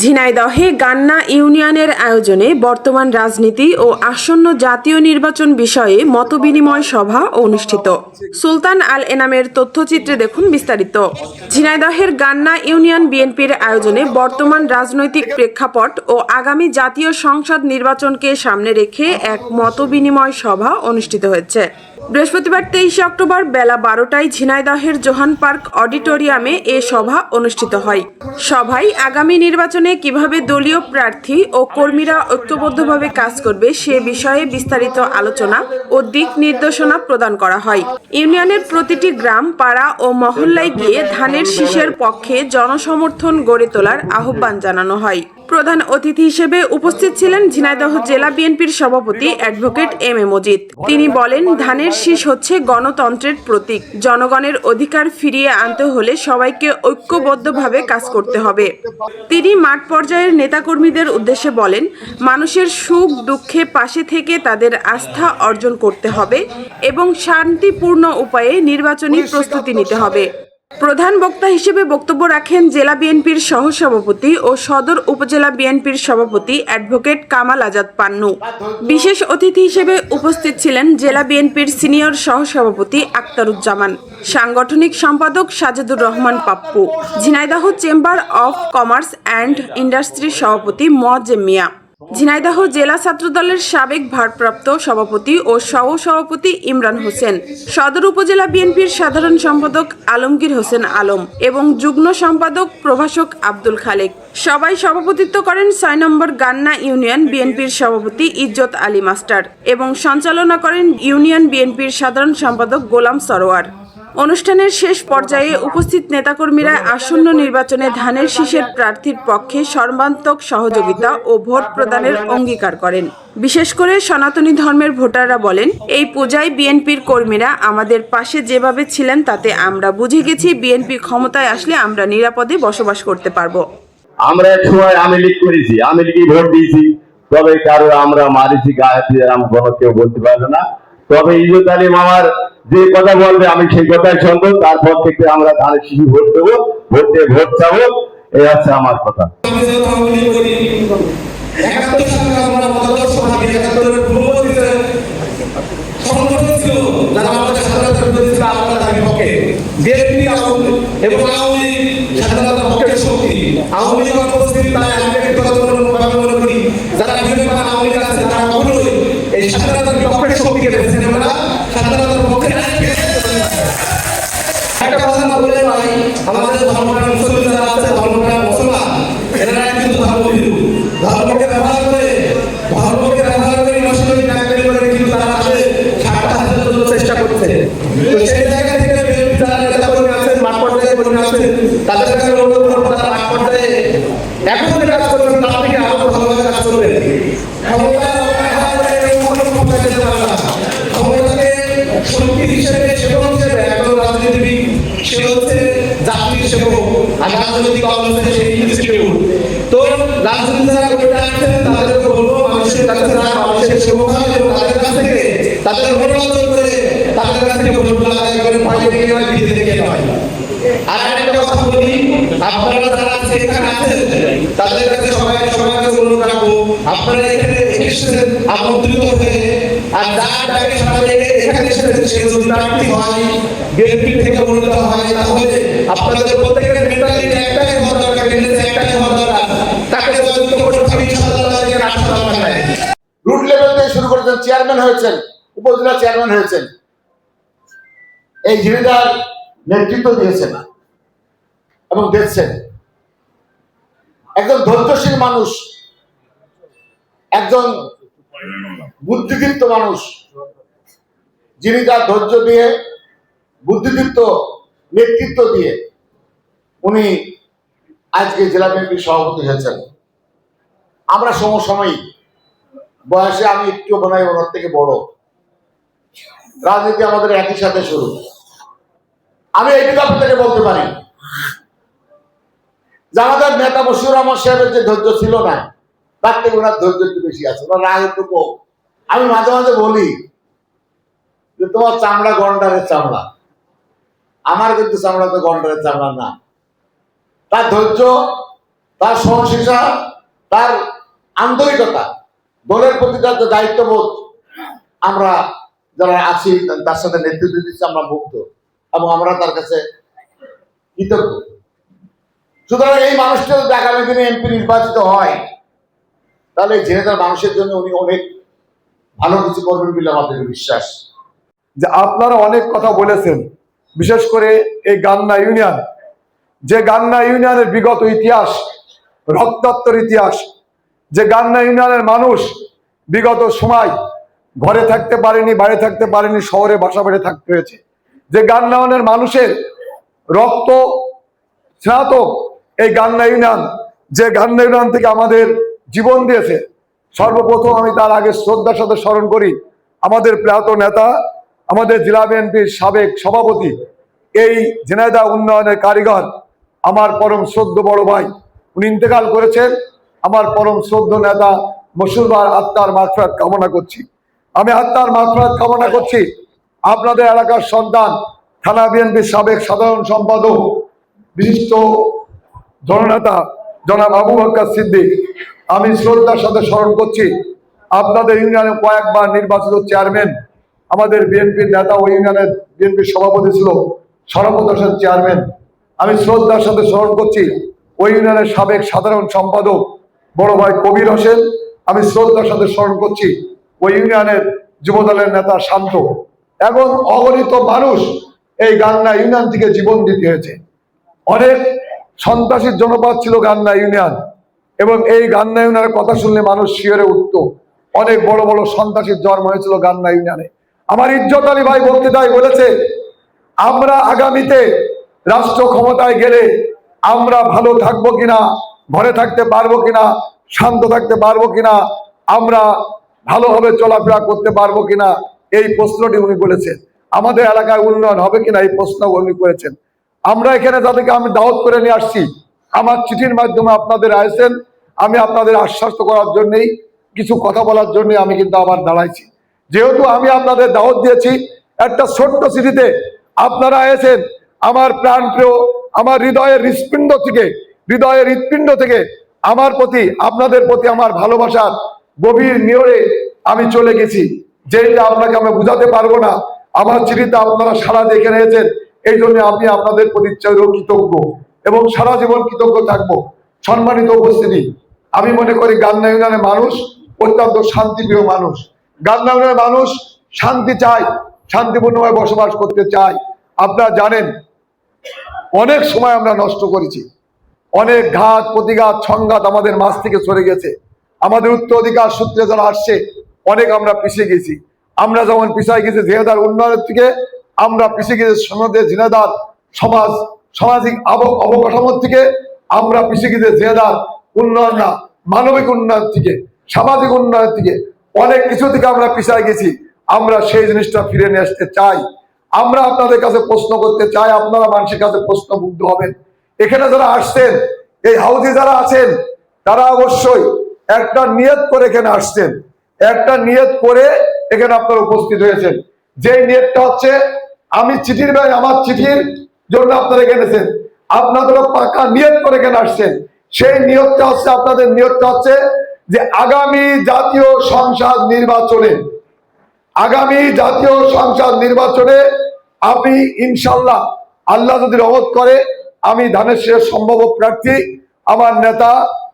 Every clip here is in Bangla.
ঝিনাইদহে গান্না ইউনিয়নের আয়োজনে বর্তমান রাজনীতি ও আসন্ন জাতীয় নির্বাচন বিষয়ে মতবিনিময় সভা অনুষ্ঠিত। সুলতান আল এনামের তথ্যচিত্রে দেখুন বিস্তারিত। ঝিনাইদহের গান্না ইউনিয়ন বিএনপির আয়োজনে বর্তমান রাজনৈতিক প্রেক্ষাপট ও আগামী জাতীয় সংসদ নির্বাচনকে সামনে রেখে এক মতবিনিময় সভা অনুষ্ঠিত হয়েছে। বৃহস্পতিবার তেইশে অক্টোবর বেলা বারোটায় ঝিনাইদহের জোহান পার্ক অডিটোরিয়ামে এ সভা অনুষ্ঠিত হয়। সভায় আগামী নির্বাচনে কীভাবে দলীয় প্রার্থী ও কর্মীরা ঐক্যবদ্ধভাবে কাজ করবে সে বিষয়ে বিস্তারিত আলোচনা ও দিক নির্দেশনা প্রদান করা হয়। ইউনিয়নের প্রতিটি গ্রাম, পাড়া ও মহল্লায় গিয়ে ধানের শীষের পক্ষে জনসমর্থন গড়ে তোলার আহ্বান জানানো হয়। প্রধান অতিথি হিসেবে উপস্থিত ছিলেন ঝিনাইদহ জেলা বিএনপির সভাপতি অ্যাডভোকেট এম এ মজিদ। তিনি বলেন, ধানের শীষ হচ্ছে গণতন্ত্রের প্রতীক। জনগণের অধিকার ফিরিয়ে আনতে হলে সবাইকে ঐক্যবদ্ধভাবে কাজ করতে হবে। তিনি মাঠ পর্যায়ের নেতাকর্মীদের উদ্দেশ্যে বলেন, মানুষের সুখ দুঃখে পাশে থেকে তাদের আস্থা অর্জন করতে হবে এবং শান্তিপূর্ণ উপায়ে নির্বাচনী প্রস্তুতি নিতে হবে। প্রধান বক্তা হিসেবে বক্তব্য রাখেন জেলা বিএনপির সহসভাপতি ও সদর উপজেলা বিএনপির সভাপতি অ্যাডভোকেট কামাল আজাদ পান্নু। বিশেষ অতিথি হিসেবে উপস্থিত ছিলেন জেলা বিএনপির সিনিয়র সহসভাপতি আক্তারুজ্জামান, সাংগঠনিক সম্পাদক Sajedur Rahman Pappu, Jhenaidah chamber of commerce and ইন্ডাস্ট্রির সভাপতি মোয়াজ্জেম মিয়া। ঝিনাইদহ জেলা ছাত্রদলের সাবেক ভারপ্রাপ্ত সভাপতি ও সহ সভাপতি ইমরান হোসেন, সদর উপজেলা বিএনপির সাধারণ সম্পাদক আলমগীর হোসেন আলম এবং যুগ্ম সম্পাদক প্রভাষক আব্দুল খালেক। সবাই সভাপতিত্ব করেন ছয় নম্বর গান্না ইউনিয়ন বিএনপির সভাপতি ইজ্জত আলী মাস্টার এবং সঞ্চালনা করেন ইউনিয়ন বিএনপির সাধারণ সম্পাদক গোলাম সরোয়ার। অনুষ্ঠানের শেষ পর্যায়ে উপস্থিত নেতাকর্মীরা আসন্ন নির্বাচনে ধানের শীষের প্রার্থীর পক্ষে সর্বান্তক সহযোগিতা ও ভোট প্রদানের অঙ্গীকার করেন। বিশেষ করে সনাতনী ধর্মের ভোটাররা বলেন, এই পূজায় বিএনপির কর্মীরা আমাদের পাশে যেভাবে ছিলেন তাতে আমরা বুঝে গেছি বিএনপি ক্ষমতায় আসলে আমরা নিরাপদে বসবাস করতে পারব। আমরা এক সময় আমি লীগ করেছি আমি লীগে ভোট দিয়েছি। তবে কারও আমরা মারিছি, গায়ে আমি কোনো কেউ বলতে পারবে না। তবে ইজত আলী মামার যে কথা বলবে আমি সেই কথাই শুনব, তারপর থেকে আমরা ধানের শিশু ভোট দেবো, ভোট দিয়ে ভোট চাবো। এই হচ্ছে আমার কথা। এবং আওয়ামী লীগ স্বাধীনতার পক্ষের শক্তি। আওয়ামী লীগ উপস্থিত তাই আমি ব্যক্তিগত আমাদের ধর্মপ্রাণ মুসলিম যারা আছে ধর্মপ্রাণ মুসলমান এরা কিন্তু ধর্মভীরু ধর্মকে ব্যবহার করে ধর্মকে ব্যবহার করে মুসলিম ডাকাতি করে কিন্তু তারা তাদের স্বার্থ হাসিলের জন্য চেষ্টা করছে তো সেই জায়গা থেকে বিএনপি যারা নেতা কর্মী আছেন মাঠ পর্যায়ে কর্মী আছেন তাদের কাছে অনুরোধ করব তারা মাঠ পর্যায়ে এখন যে কাজ করবেন তার থেকে আরও ভালোভাবে কাজ করবেন ক্ষমতার অপব্যবহার করে এই কোনো ক্ষমতায় যেতে পারে না। ক্ষমতাকে শক্তি হিসেবে সেবক হিসেবে একজন রাজনীতিবিদ সে হচ্ছে জাতির আর রাজনৈতিক সেই ইনস্টিটিউট তো রাজনীতি যারা করে আছেন তাদেরকে বলব, মানুষের কাছে যারা মানুষের সেবক হয় এবং তাদের কাছ থেকে, তাদের ভোট অর্জন তাদের কাছ থেকে ভোট আদায় করে পার্টি থেকে নয়, বিজেপি থেকে নয়। আর একটা কথা বলি, আপনারা যারা এখানে আছেন, তাদের কাছে সবাই সবার অনুরোধ রাখব, আপনারা এখানে এসেছেন আমন্ত্রিত হয়ে, আর যার ডাকে সবাই এখানে এসেছেন সে যদি প্রার্থী হয় বিএনপি থেকে মনোনীত হয়, তাহলে আপনাদের প্রত্যেকের একটাই হওয়া দরকার একটাই হওয়া দরকার। তাকে রুট লেভেল থেকে শুরু করেছেন চেয়ারম্যান হয়েছেন, উপজেলা চেয়ারম্যান হয়েছেন, এই নেতৃত্ব দিয়েছেন এবং দেখছেন। একজন ধৈর্যশীল মানুষ, একজন বুদ্ধিদীপ্ত মানুষ যিনি তার ধৈর্য দিয়ে, বুদ্ধিদীপ্ত নেতৃত্ব দিয়ে উনি আজকে জেলা বিএনপির সভাপতি হয়েছেন। আমরা সমসাময়িক, বয়সে আমি একটু হয় ওনার থেকে বড়। রাজনীতি আমাদের একই সাথে শুরু। আমি এইটুকু আপনাদেরকে বলতে পারি যে আমাদের নেতা বসির রহমান সাহেবের যে ধৈর্য ছিল না, তার থেকে ওনার ধৈর্য একটু বেশি আছে। ওনার রাগ একটু আমি মাঝে মাঝে বলি যে তোমার চামড়া গন্ডারের চামড়া। আমার কিন্তু চামড়া তো গন্ডারের চামড়া না। তার ধৈর্য, তার সহনশীলতা তার আন্তরিকতা, দলের প্রতি তার যে দায়িত্ববোধ, আমরা যারা আছি, তার সাথে নেতৃত্ব দিচ্ছি, আমরা মুগ্ধ এবং আমরা তার কাছে কৃতজ্ঞ। সুতরাং এই মানুষটা যদি আগামী দিনে এমপি নির্বাচিত হয়, তাহলে এই জেনেতার মানুষের জন্য উনি অনেক ভালো কিছু করবেন বলে আমাদের বিশ্বাস। যে আপনারা অনেক কথা বলেছেন, বিশেষ করে এই গান্না ইউনিয়ন। যে গান্না ইউনিয়নের বিগত ইতিহাস রক্তাত্তর ইতিহাস, যে গান্না ইউনিয়নের মানুষ বিগত সময় ঘরে থাকতে পারেনি, বাইরে থাকতে পারেনি, শহরে বাসা বেড়ে থাকতে হয়েছে। যে গান্না ইউনিয়নের মানুষের রক্ত স্নাতক এই গান্না ইউনিয়ন, যে গান্না ইউনিয়ন থেকে আমাদের জীবন দিয়েছে, সর্বপ্রথম আমি তার আগে শ্রদ্ধার সাথে স্মরণ করি, আমাদের প্রয়াত নেতা আমাদের জেলা বিএনপির সাবেক সভাপতি, এই ঝিনাইদা উন্নয়নের কারিগর, আমার পরম শ্রদ্ধ বড় ভাই। উনি ইন্তেকাল করেছেন। আমার পরম শ্রদ্ধ নেতা মসুরবার আত্মার মাফরাত কামনা করছি। আমি আত্মার মাফরাত কামনা করছি। আপনাদের এলাকার সন্তান, থানা বিএনপির সাবেক সাধারণ সম্পাদক, বিশিষ্ট জননেতা, জনাব আবু বক্কর সিদ্দিক। আমি শ্রদ্ধার সাথে স্মরণ করছি। আপনাদের ইউনিয়নে কয়েকবার নির্বাচিত চেয়ারম্যান আমাদের বিএনপির নেতা ওই ইউনিয়নের বিএনপির সভাপতি ছিল সরপত হোসেন চেয়ারম্যান আমি শ্রদ্ধার সাথে স্মরণ করছি ওই ইউনিয়নের সাবেক সাধারণ সম্পাদক বড় ভাই কবির হোসেন। আমি শ্রদ্ধার সাথে স্মরণ করছি ওই ইউনিয়নের যুবদলের নেতা শান্ত। এবং অগণিত মানুষ এই গান্না ইউনিয়ন থেকে জীবন দিতে হয়েছে। অনেক সন্ত্রাসীর জনপদ ছিল গান্না ইউনিয়ন এবং এই গান্না ইউনিয়নের কথা শুনলে মানুষ শিয়রে উঠতো। অনেক বড় বড় সন্ত্রাসীর জন্ম হয়েছিল গান্না ইউনিয়নে। আমার ইজ্জত আলী ভাই বক্তৃতায় বলেছে, আমরা আগামীতে রাষ্ট্র ক্ষমতায় গেলে আমরা ভালো থাকব কিনা, ঘরে থাকতে পারব কিনা, শান্ত থাকতে পারব কিনা, আমরা ভালোভাবে চলাফেরা করতে পারব কিনা, এই প্রশ্নটি উনি বলেছেন। আমাদের এলাকায় উন্নয়ন হবে কিনা এই প্রশ্ন উনি করেছেন। আমরা এখানে তাদেরকে আমি দাওয়াত করে নিয়ে আসছি, আমার চিঠির মাধ্যমে আপনাদের আইসেন আমি আপনাদের আশ্বাস্ত করার জন্যই, কিছু কথা বলার জন্য আমি কিন্তু আবার দাঁড়াইছি। যেহেতু আমি আপনাদের দাওয়াত দিয়েছি, একটা ছোট্ট চিঠিতে আপনারা এসেন আমার প্রাণ প্রিয় আমার হৃদয়ের হৃৎপিণ্ড থেকে, হৃদয়ের হৃৎপিণ্ড থেকে আমার প্রতি, আপনাদের প্রতি আমার ভালোবাসার গভীর নিয়রে আমি চলে গেছি। যেটা আপনাকে আমি বুঝাতে পারব না, আমার চিঠিতে আপনারা সারা দেখে নিয়েছেন এই জন্য আমি আপনাদের প্রতি কৃতজ্ঞ এবং সারা জীবন কৃতজ্ঞ থাকব, সম্মানিত উপস্থিতি। আমি মনে করি গান্না মানুষ, অত্যন্ত শান্তিপ্রিয় মানুষ। ইউনিয়নের মানুষ শান্তি চায়, শান্তিপূর্ণভাবে বসবাস করতে চায়। আপনারা জানেন, অনেক সময় আমরা নষ্ট করেছি। অনেক ঘাত, প্রতিঘাত, সংঘাত আমাদের মাছ থেকে সরে গেছে। আমাদের উত্তর অধিকার সূত্রে যারা আসছে, অনেক আমরা পিছিয়ে গেছি। আমরা যেমন পিছিয়ে গেছি ঝিনাদার উন্নয়নের থেকে, আমরা পিছিয়ে গেছি সমাজের ঝিনাদার সমাজ, সামাজিক অবকাঠামোর থেকে, আমরা পিছিয়ে গেছি ঝিনাদার উন্নয়ন না, মানবিক উন্নয়ন থেকে, সামাজিক উন্নয়ন থেকে। অনেক কিছু থেকে আমরা পিছায় গেছি। আমরা সেই জিনিসটা ফিরে নিয়ে আসতে চাই। আমরা আপনাদের কাছে প্রশ্ন করতে চাই, আপনারা মানুষের কাছে প্রশ্ন মুগ্ধ হবেন। এখানে যারা আসছেন, এই হাউজে যারা আছেন, তারা অবশ্যই একটা নিয়ত করে এখানে আসছেন। একটা নিয়ত করে এখানে আপনারা উপস্থিত হয়েছেন। যে নিয়তটা হচ্ছে, আমি চিঠির ভাই, আমার চিঠির জন্য আপনারা এসেছেন আপনাদেরও পাকা নিয়ত করে এখানে আসছেন। সেই নিয়তটা হচ্ছে, আপনাদের নিয়তটা হচ্ছে যে আগামী জাতীয় সংসদ নির্বাচনে, আগামী জাতীয় সংসদ নির্বাচনে আমি ইনশাল্লাহ আল্লাহ যদি রহমত করে, আমি ধানের সম্ভব প্রার্থী। আমার নেতা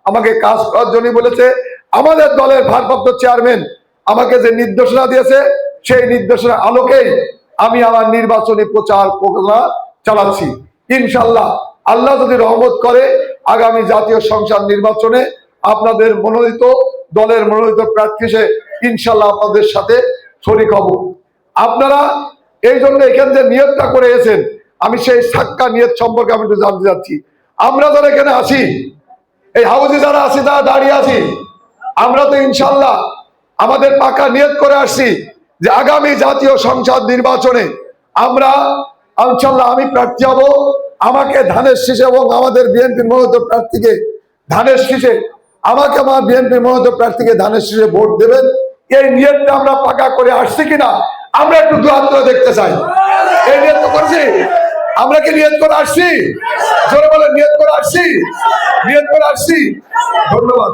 আমাকে কাজ করার জন্য বলেছে। আমাদের দলের ভারপ্রাপ্ত চেয়ারম্যান আমাকে যে নির্দেশনা দিয়েছে, সেই নির্দেশনার আলোকেই আমি আমার নির্বাচনী প্রচার প্রচারণা চালাচ্ছি। ইনশাল্লাহ আল্লাহ যদি রহমত করে, আগামী জাতীয় সংসদ নির্বাচনে আপনাদের মনোনীত, দলের মনোনীত প্রার্থী হিসেবে ইনশাল্লাহ আপনাদের সাথে শরিক হব। আপনারা এই জন্য এখান যে নিয়তটা করে এসেছেন। আমি সেই সাক্কা নিয়ত সম্পর্কে আমি একটু জানতে চাচ্ছি। আমরা যারা এখানে আছি এই হাউজে যারা আছি তারা দাঁড়িয়ে আছি। আমরা তো ইনশাল্লাহ আমাদের পাকা নিয়ত করে আসছি যে আগামী জাতীয় সংসদ নির্বাচনে আমরা ইনশাল্লাহ আমি প্রার্থী হব। আমাকে ধানের শীষে এবং আমাদের বিএনপির মনোনীত প্রার্থীকে ধানের শীষে আমাকে আমার বিএনপি মনোনীত প্রার্থীকে ধানের শীষে ভোট দেবেন। এই নিয়মটা আমরা পাকা করে আসছি কিনা, আমরা একটু করে দেখতে চাই। এই নিয়ত করছি। আমরা কি নিয়ত করে আসছি? জোরে বলে নিয়ত করে আসছি? নিয়ত করে আসছি? ধন্যবাদ।